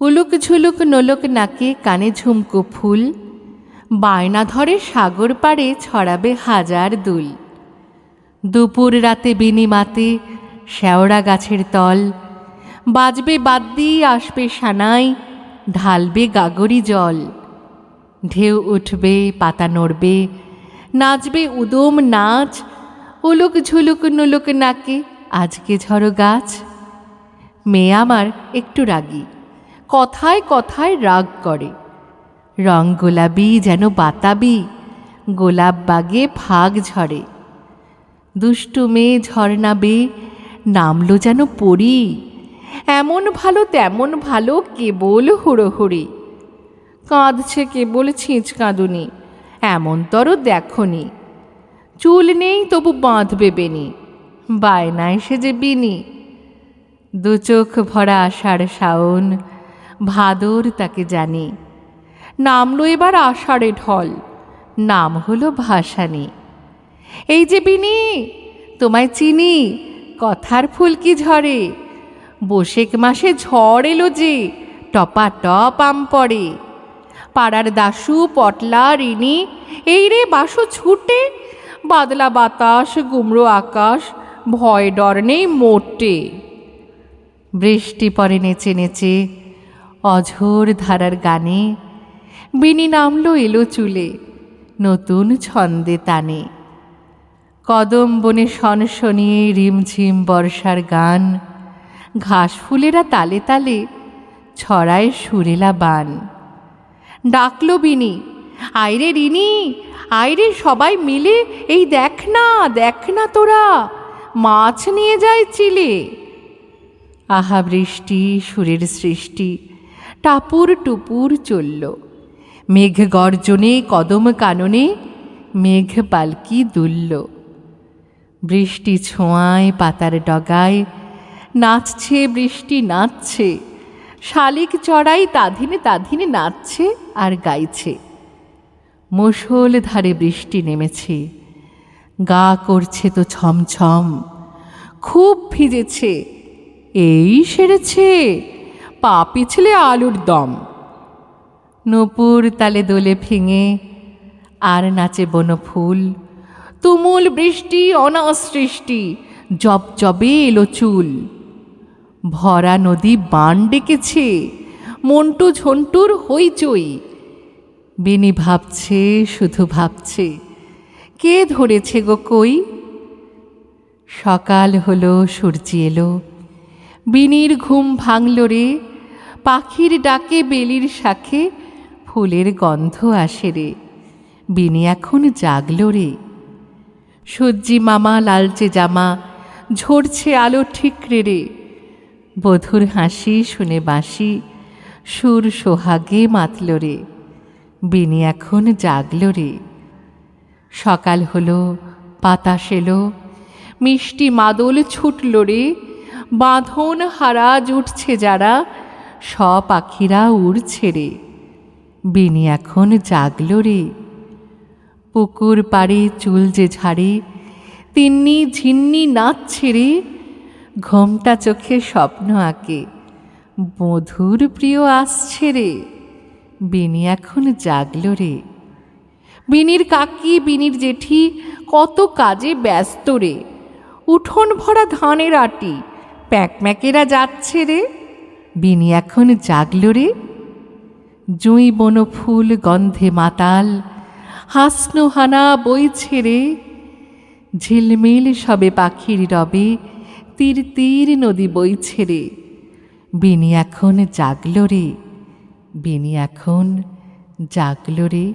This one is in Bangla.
উলুক ঝুলুক নোলক নাকে কানে ঝুমকো ফুল, বায়না ধরে সাগর পাড়ে ছড়াবে হাজার দুল। দুপুর রাতে বিনিমাতে শেওড়া গাছের তল, বাজবে বাদ্যি, আসবে সানাই, ঢালবে গাগরি জল। ঢেউ উঠবে, পাতা নড়বে, নাচবে উদম নাচ, উলুক ঝুলুক নুলুক নাকে আজকে ঝড়ো গাছ। মেয়ে আমার একটু রাগী। কথায় কথায় রাগ করে। রং গোলাপি যেন বাতাবি, গোলাপ বাগে ফাগ ঝরে। দুষ্টু মেয়ে ঝর্ণা নামলো যেন পড়ি এমন ভালো তেমন ভালো কেবল হুড়োহুড়ি। কাঁদছে কেবল ছিঁচ কাঁদুনি, এমনতর দেখনি। চুল নেই তবু বাঁধবে বেনি বায়নায় সে যে বিনি। দু চোখ ভরা আষাঢ় শাওন ভাদর তাকে জানি। নামলো এবার আষাঢ়ে ঢল। নাম হলো ভাসানি। এই যে বিনি, তোমায় চিনি, কথার ফুল কি ঝরে? বসেক মাসে ঝড় এলো যে, টপা টপ আম পড়ে। পাড়ার দাসু, পটলা, রিনি, এই রে বাসু ছুটে। বাদলা বাতাস গুমড়ো আকাশ, ভয় ডর নেই মোটে। বৃষ্টি পরে নেচে নেচে অঝোর ধারার গানে। বিনি নামলো এলো চুলে, নতুন ছন্দে তানে। কদম বনে শনশনিয়ে রিমঝিম বর্ষার গান। ঘাস ফুলেরা তালে তালে ছড়ায় সুরেলা বান। ডাকলো বিনি, আইরে রিনি, আইরে সবাই মিলে এই দেখ না দেখ না তোরা, মাছ নিয়ে যায় চিলে। আহা বৃষ্টি, সুরের সৃষ্টি টাপুর টুপুর চলল। মেঘ গর্জনে, কদম কাননে, মেঘ পালকি দুলল। বৃষ্টি ছোঁয়ায়, পাতার ডগায়, নাচছে, বৃষ্টি নাচছে। শালিক চড়াই তাধিনে তাধিনে নাচছে আর গাইছে। মুষল ধারে বৃষ্টি নেমেছে। গা করছে তো ছমছম। খুব ভিজেছে। এই সেরেছে। পা পিছলে আলুর দম। নূপুর তালে দোলে ফিঙে আর নাচে বন ফুল। তুমুল বৃষ্টি অনাসৃষ্টি জব জবে এলো চুল। ভরা নদী বান ডেকেছে, মন্টু ঝন্টুর হইচই। বিনি ভাবছে, শুধু ভাবছে, কে ধরেছে গো কই? সকাল হলো, সূর্য এলো। বিনির ঘুম ভাঙল রে পাখির ডাকে বেলির শাখে ফুলের গন্ধ আসে রে। বিনি এখন জাগল রে। সূর্যি মামা লালচে জামা, ঝরছে আলো ঠিকরে রে বধুর হাসি শুনে বাঁশি, সুর সোহাগে মাতল রে। বিনি এখন জাগল রে। সকাল হলো, বাতাস এলো, মিষ্টি মাদল ছুটল রে। বাঁধন হারা জুটছে যারা পাখিরা উড়ছে রে। বিনি এখন জাগল রে। পুকুর পাড়ে চুল যে ঝাড়ে, তিন্নি ঝিন্নি নাচছে রে। ঘোমটা চোখে স্বপ্ন আঁকে, মধুর প্রিয় আসছে রে। বিনি এখন জাগল রে। বিনির কাকি, বিনির জেঠি, কত কাজে ব্যস্ত রে। উঠোন ভরা ধানের আটি, প্যাকম্যাকেরা যাচ্ছে রে। বিনি এখন জাগল রে। জুঁই বন ফুল গন্ধে মাতাল হাসনোহানা বইছে রে। ঝিলমিল সবে পাখির রবে, তীর তীর নদী বইছে রে। বিনি এখন জাগল রে, বিনি এখন জাগল রে।